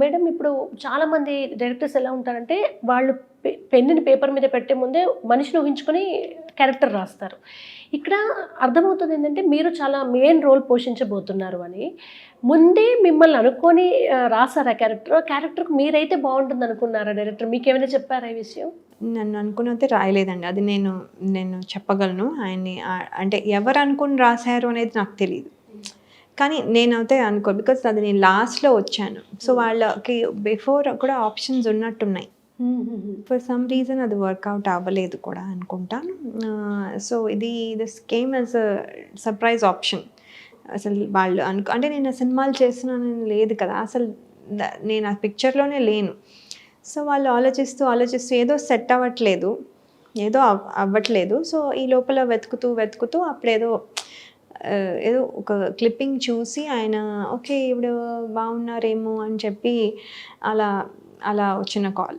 Madam ఇప్పుడు చాలామంది directors ఎలా ఉంటారంటే వాళ్ళు పెన్నుని పేపర్ మీద పెట్టే ముందే మనిషిని ఊహించుకొని క్యారెక్టర్ రాస్తారు. ఇక్కడ అర్థమవుతుంది ఏంటంటే మీరు చాలా మెయిన్ రోల్ పోషించబోతున్నారు అని. ముందే మిమ్మల్ని అనుకొని ఆ, రాసారా క్యారెక్టర్? ఆ క్యారెక్టర్కి మీరైతే బాగుంటుంది అనుకున్నారా డైరెక్టర్? మీకు ఏమైనా చెప్పారా ఈ విషయం? నన్ను అనుకున్నైతే రాయలేదండి. అది నేను నేను చెప్పగలను. ఆయన్ని అంటే ఎవరు అనుకుని రాశారు అనేది నాకు తెలియదు కానీ నేనైతే అనుకో బికాస్ అది నేను లాస్ట్లో వచ్చాను. సో వాళ్ళకి బిఫోర్ కూడా ఆప్షన్స్ ఉన్నట్టున్నాయి. ఫర్ సమ్ రీజన్ అది వర్కౌట్ అవ్వలేదు కూడా అనుకుంటాను సో ఇది this came as a surprise option అసలు వాళ్ళు అనుకో అంటే నేను ఆ సినిమాలు చేస్తున్నానని లేదు కదా. అసలు నేను ఆ పిక్చర్లోనే లేను. సో వాళ్ళు ఆలోచిస్తూ ఆలోచిస్తూ ఏదో సెట్ అవ్వట్లేదు. ఏదో అవ్- అవ్వట్లేదు. సో ఈ లోపల వెతుకుతూ వెతుకుతూ అప్పుడేదో ఏదో ఒక క్లిప్పింగ్ చూసి ఆయన ఓకే ఇప్పుడు బాగున్నారేమో అని చెప్పి అలా అలా వచ్చిన కాల్